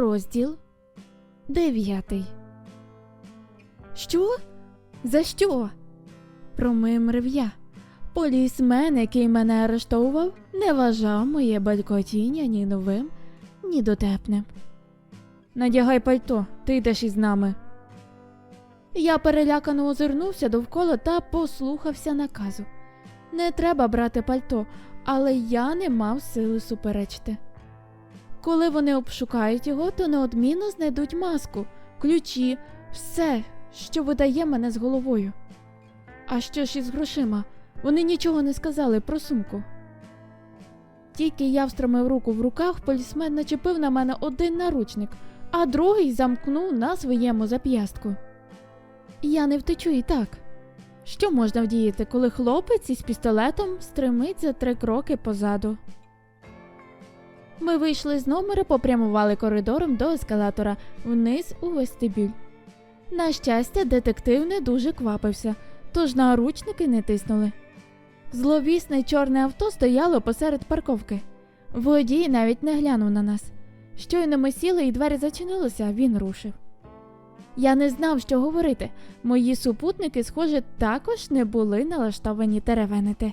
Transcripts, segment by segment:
Розділ дев'ятий. Що? За що? Промимрив я. Полісмен, який мене арештовував, не вважав моє батькотіння ні новим, ні дотепним. Надягай пальто, ти йдеш із нами. Я перелякано озирнувся довкола та послухався наказу. Не треба брати пальто, але я не мав сили суперечити. Коли вони обшукають його, то неодмінно знайдуть маску, ключі, все, що видає мене з головою. А що ж із грошима? Вони нічого не сказали про сумку. Тільки я встромив руку в руках, полісмен начепив на мене один наручник, а другий замкнув на своєму зап'ястку. Я не втечу і так. Що можна вдіяти, коли хлопець із пістолетом стримить за три кроки позаду? Ми вийшли з номера, попрямували коридором до ескалатора вниз у вестибюль. На щастя, детектив не дуже квапився, тож наручники не тиснули. Зловісне чорне авто стояло посеред парковки. Водій навіть не глянув на нас. Щойно ми сіли і двері зачинилися, він рушив. Я не знав, що говорити. Мої супутники, схоже, також не були налаштовані теревенити.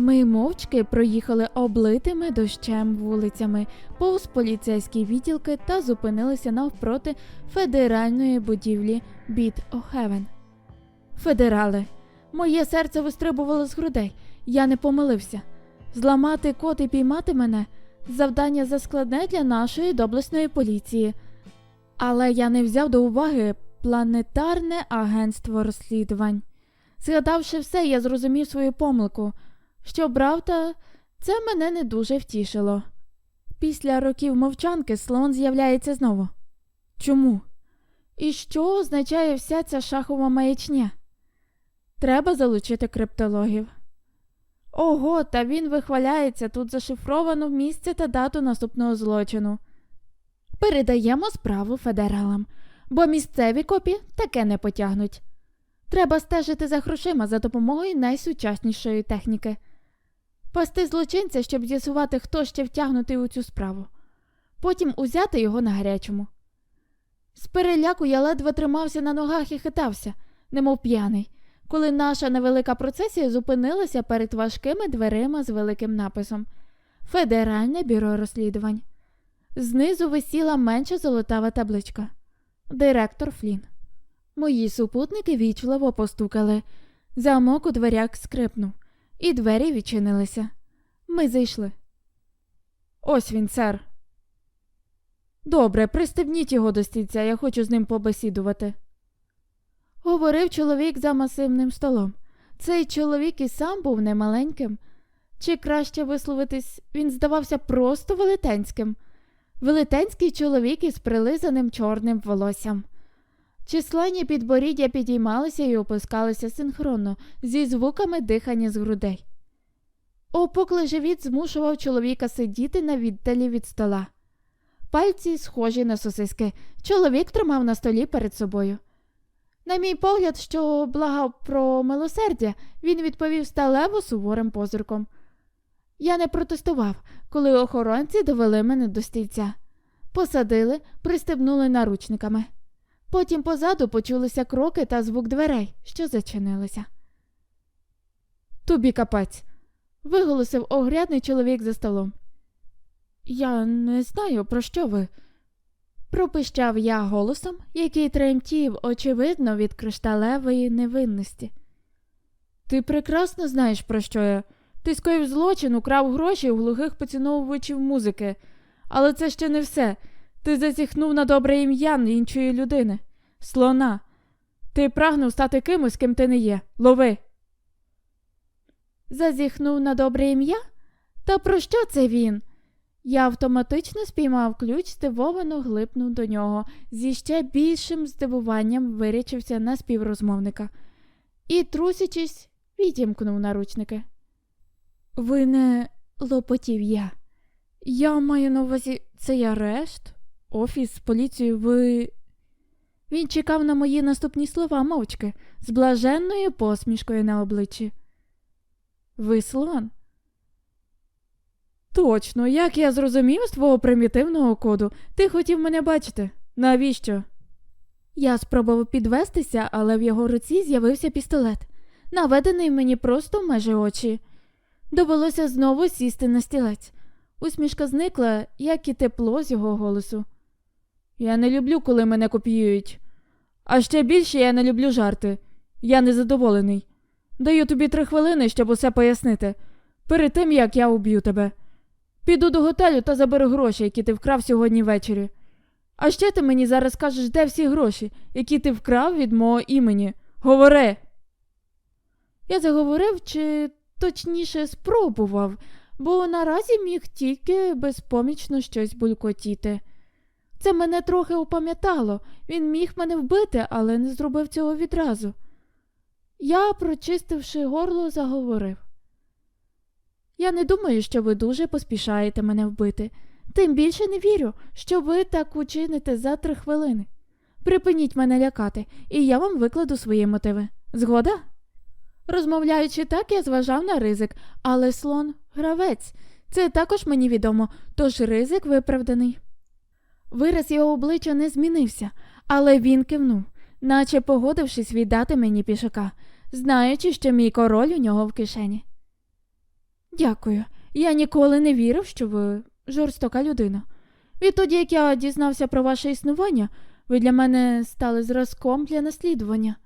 Ми мовчки проїхали облитими дощем вулицями, повз поліцейські відділки та зупинилися навпроти федеральної будівлі Біт О'Хевен. Федерали. Моє серце вистрибувало з грудей. Я не помилився. Зламати код і піймати мене завдання заскладне для нашої доблесної поліції. Але я не взяв до уваги планетарне агентство розслідувань. Згадавши все, я зрозумів свою помилку. Що правда, це мене не дуже втішило. Після років мовчанки слон з'являється знову. Чому? І що означає вся ця шахова маячня? Треба залучити криптологів. Ого, та він вихваляється тут зашифровано місце та дату наступного злочину. Передаємо справу федералам, бо місцеві копі таке не потягнуть. Треба стежити за грошима за допомогою найсучаснішої техніки. Пасти злочинця, щоб з'ясувати, хто ще втягнутий у цю справу. Потім узяти його на гарячому. З переляку я ледве тримався на ногах і хитався, немов п'яний, коли наша невелика процесія зупинилася перед важкими дверима з великим написом Федеральне бюро розслідувань. Знизу висіла менша золотава табличка Директор Флін. Мої супутники вічливо постукали. Замок у дверях скрипнув, і двері відчинилися. Ми зайшли. Ось він, сер. Добре, пристебніть його до стільця, я хочу з ним побесідувати. Говорив чоловік за масивним столом. Цей чоловік і сам був немаленьким. Чи краще висловитись, він здавався просто велетенським. Велетенський чоловік із прилизаним чорним волоссям. Численні підборіддя підіймалися і опускалися синхронно зі звуками дихання з грудей. Опуклий живіт змушував чоловіка сидіти на віддалі від стола. Пальці схожі на сосиски, чоловік тримав на столі перед собою. На мій погляд, що благав про милосердя, він відповів сталево суворим позирком. Я не протестував, коли охоронці довели мене до стільця. Посадили, пристебнули наручниками. Потім позаду почулися кроки та звук дверей, що зачинилися. Тобі капець. виголосив огрядний чоловік за столом. Я не знаю, про що ви. пропищав я голосом, який тремтів, очевидно, від кришталевої невинності. Ти прекрасно знаєш, про що я. Ти скоїв злочин, украв гроші у глухих поціновувачів музики. Але це ще не все. Ти зазіхнув на добре ім'я іншої людини. Слона. Ти прагнув стати кимось, ким ти не є. Лови. Зазіхнув на добре ім'я? Та про що це він? Я автоматично спіймав ключ, здивовано глипнув до нього, зі ще більшим здивуванням вирячився на співрозмовника і, трусячись, відімкнув наручники. Ви не лопотів я. Я маю на увазі цей арешт, офіс, поліцію, ви. Він чекав на мої наступні слова мовчки, з блаженною посмішкою на обличчі. Ви слон? Точно, як я зрозумів з твого примітивного коду, ти хотів мене бачити. Навіщо? Я спробував підвестися, але в його руці з'явився пістолет, наведений мені просто майже очі. Довелося знову сісти на стілець. Усмішка зникла, як і тепло з його голосу. Я не люблю, коли мене копіюють. А ще більше я не люблю жарти. Я незадоволений. Даю тобі три хвилини, щоб усе пояснити. Перед тим як я уб'ю тебе. Піду до готелю та заберу гроші, які ти вкрав сьогодні ввечері. А ще ти мені зараз скажеш, де всі гроші, які ти вкрав від мого імені. Говори. Я заговорив, чи точніше спробував, бо наразі міг тільки безпомічно щось булькотіти. Це мене трохи опам'ятало. Він міг мене вбити, але не зробив цього відразу. Я, прочистивши горло, заговорив. Я не думаю, що ви дуже поспішаєте мене вбити. Тим більше не вірю, що ви так учините за три хвилини. Припиніть мене лякати, і я вам викладу свої мотиви. Згода? Розмовляючи так, я зважав на ризик, але слон гравець. Це також мені відомо, тож ризик виправданий. Вираз його обличчя не змінився, але він кивнув, наче погодившись віддати мені пішака, знаючи, що мій король у нього в кишені. Дякую. Я ніколи не вірив, що ви жорстока людина. Відтоді, як я дізнався про ваше існування, ви для мене стали зразком для наслідування.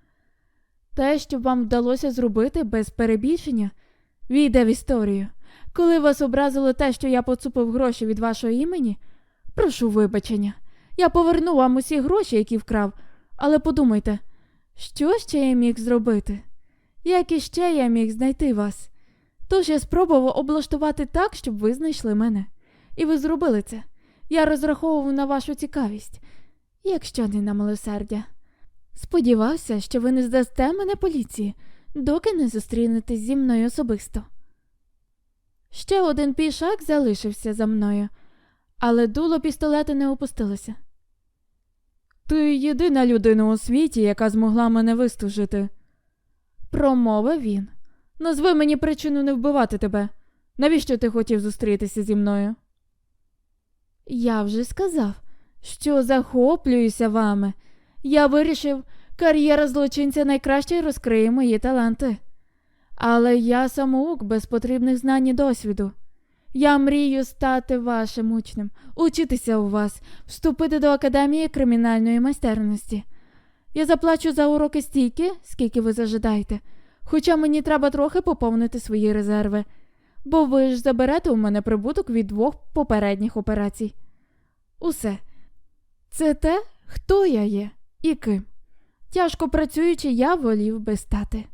Те, що вам вдалося зробити без перебільшення, війде в історію. Коли вас образило те, що я поцупив гроші від вашого імені, прошу вибачення. Я поверну вам усі гроші, які вкрав, але подумайте, що ще я міг зробити? Як іще я міг знайти вас? Тож я спробував облаштувати так, щоб ви знайшли мене. І ви зробили це. Я розраховував на вашу цікавість, якщо не на милосердя. Сподівався, що ви не здасте мене поліції, доки не зустрінетесь зі мною особисто. Ще один пішак залишився за мною, але дуло пістолета не опустилося. Ти єдина людина у світі, яка змогла мене вистужити, промовив він. Назви мені причину не вбивати тебе. Навіщо ти хотів зустрітися зі мною? Я вже сказав, що захоплююся вами. Я вирішив, кар'єра злочинця найкраще розкриє мої таланти. Але я самоук без потрібних знань і досвіду. Я мрію стати вашим учнем, учитися у вас, вступити до академії кримінальної майстерності. Я заплачу за уроки стільки, скільки ви зажидаєте, хоча мені треба трохи поповнити свої резерви, бо ви ж заберете у мене прибуток від двох попередніх операцій. Усе це те, хто я є і ким. Тяжко працюючи, я волів би стати.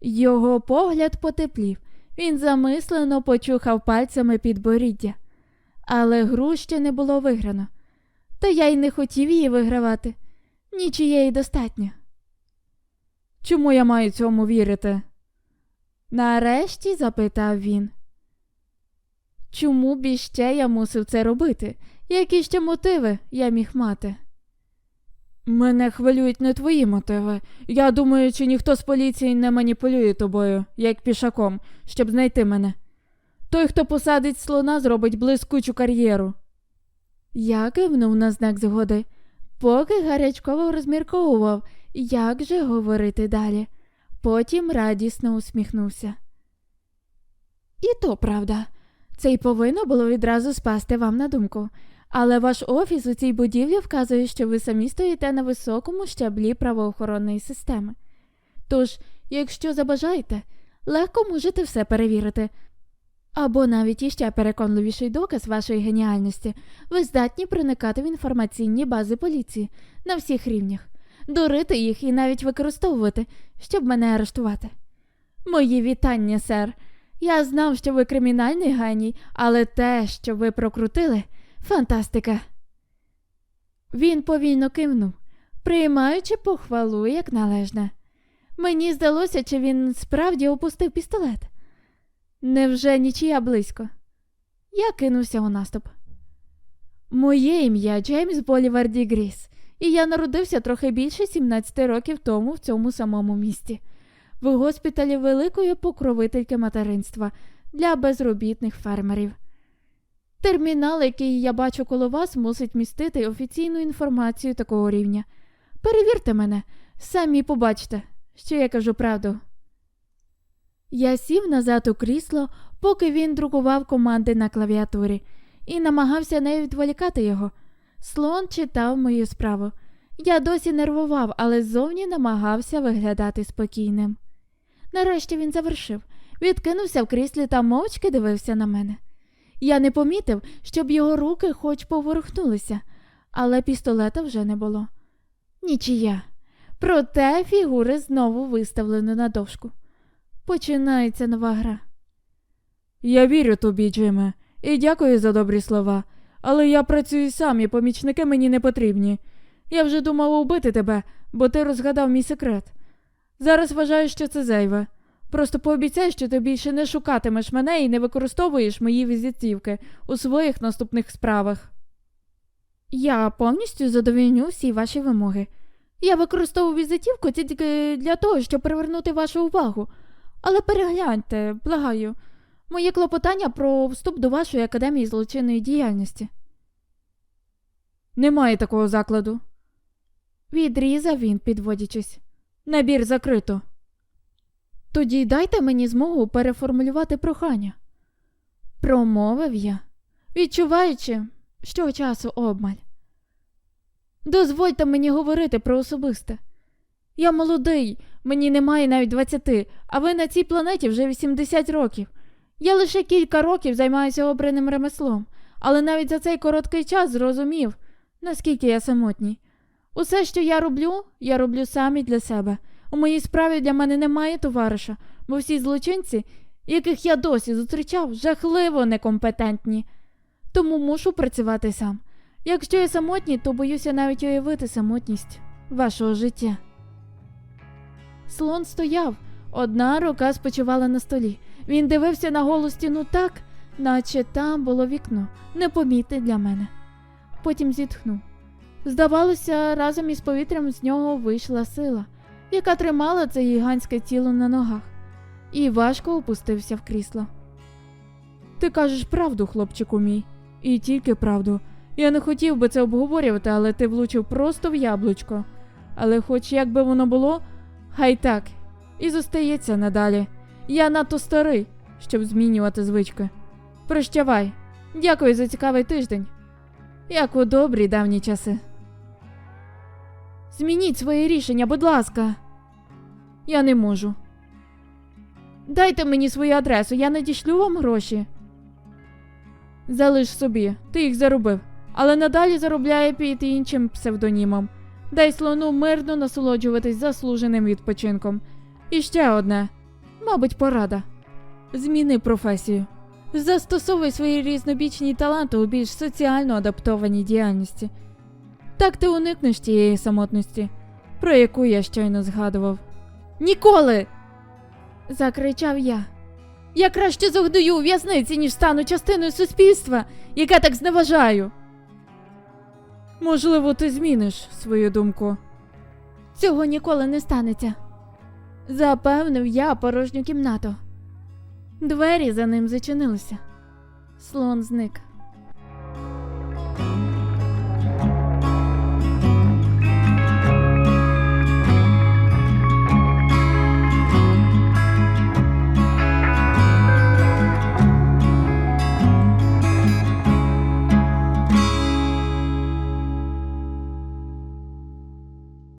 Його погляд потеплів, він замислено почухав пальцями підборіддя, але гру ще не було виграно, та я й не хотів її вигравати. Нічієї достатньо. Чому я маю цьому вірити? Нарешті запитав він. Чому б іще я мусив це робити? Які ще мотиви я міг мати? Мене хвилюють не твої мотиви. Я думаю, чи ніхто з поліції не маніпулює тобою, як пішаком, щоб знайти мене. Той, хто посадить слона, зробить блискучу кар'єру. Я кивнув на знак згоди, поки гарячково розмірковував, як же говорити далі. Потім радісно усміхнувся. І то правда, це й повинно було відразу спасти вам на думку. Але ваш офіс у цій будівлі вказує, що ви самі стоїте на високому щаблі правоохоронної системи. Тож, якщо забажаєте, легко можете все перевірити. Або навіть іще переконливіший доказ вашої геніальності, ви здатні проникати в інформаційні бази поліції на всіх рівнях, дурити їх і навіть використовувати, щоб мене арештувати. Мої вітання, сер. Я знав, що ви кримінальний геній, але те, що ви прокрутили, фантастика. Він повільно кивнув, приймаючи похвалу як належне. Мені здалося, чи він справді опустив пістолет. Невже нічия близько? Я кинувся у наступ. Моє ім'я Джеймс Болівар Ді Гріс, і я народився трохи більше 17 років тому в цьому самому місті, в госпіталі великої покровительки материнства, для безробітних фермерів. Термінал, який я бачу коло вас, мусить містити офіційну інформацію такого рівня. Перевірте мене, самі побачите, що я кажу правду. Я сів назад у крісло, поки він друкував команди на клавіатурі, і намагався не відволікати його. Слон читав мою справу. Я досі нервував, але ззовні намагався виглядати спокійним. Нарешті він завершив, відкинувся в кріслі та мовчки дивився на мене. Я не помітив, щоб його руки хоч поворухнулися, але пістолета вже не було. Нічия. Проте фігури знову виставлені на дошку. Починається нова гра. Я вірю тобі, Джиме, і дякую за добрі слова. Але я працюю сам, і помічники мені не потрібні. Я вже думав убити тебе, бо ти розгадав мій секрет. Зараз вважаю, що це зайве. Просто пообіцяй, що ти більше не шукатимеш мене і не використовуєш мої візитівки у своїх наступних справах. Я повністю задовільню всі ваші вимоги. Я використовую візитівку тільки для того, щоб привернути вашу увагу. Але перегляньте, благаю, моє клопотання про вступ до вашої академії злочинної діяльності. Немає такого закладу. Відрізав він, підводячись. Набір закрито. Тоді дайте мені змогу переформулювати прохання. Промовив я, відчуваючи, що часу обмаль. Дозвольте мені говорити про особисте. Я молодий, мені немає навіть 20, а ви на цій планеті вже 80 років. Я лише кілька років займаюся обраним ремеслом, але навіть за цей короткий час зрозумів, наскільки я самотній. Усе, що я роблю, я роблю сам і для себе. У моїй справі для мене немає товариша, бо всі злочинці, яких я досі зустрічав, жахливо некомпетентні. Тому мушу працювати сам. Якщо я самотній, то боюся навіть уявити самотність вашого життя. Слон стояв, одна рука спочивала на столі. Він дивився на голу стіну так, наче там було вікно, непомітне для мене. Потім зітхнув. Здавалося, разом із повітрям з нього вийшла сила, яка тримала це гігантське тіло на ногах, і важко опустився в крісло. Ти кажеш правду, хлопчику мій. І тільки правду. Я не хотів би це обговорювати, але ти влучив просто в яблучко. Але хоч як би воно було, хай так. І зостається надалі. Я надто старий, щоб змінювати звички. Прощавай. Дякую за цікавий тиждень. Як у добрі давні часи. Змініть своє рішення, будь ласка. Я не можу. Дайте мені свою адресу, я надішлю вам гроші. Залиш собі, ти їх заробив, але надалі заробляє під іншим псевдонімом. Дай слону мирно насолоджуватись заслуженим відпочинком. І ще одне, мабуть, порада. Зміни професію. Застосовуй свої різнобічні таланти у більш соціально адаптованій діяльності. Так ти уникнеш тієї самотності, про яку я щойно згадував. Ніколи. закричав я. Я краще загдую у в'язниці, ніж стану частиною суспільства, яке так зневажаю. Можливо, ти зміниш свою думку. Цього ніколи не станеться. Запевнив я порожню кімнату. Двері за ним зачинилися. Слон зник.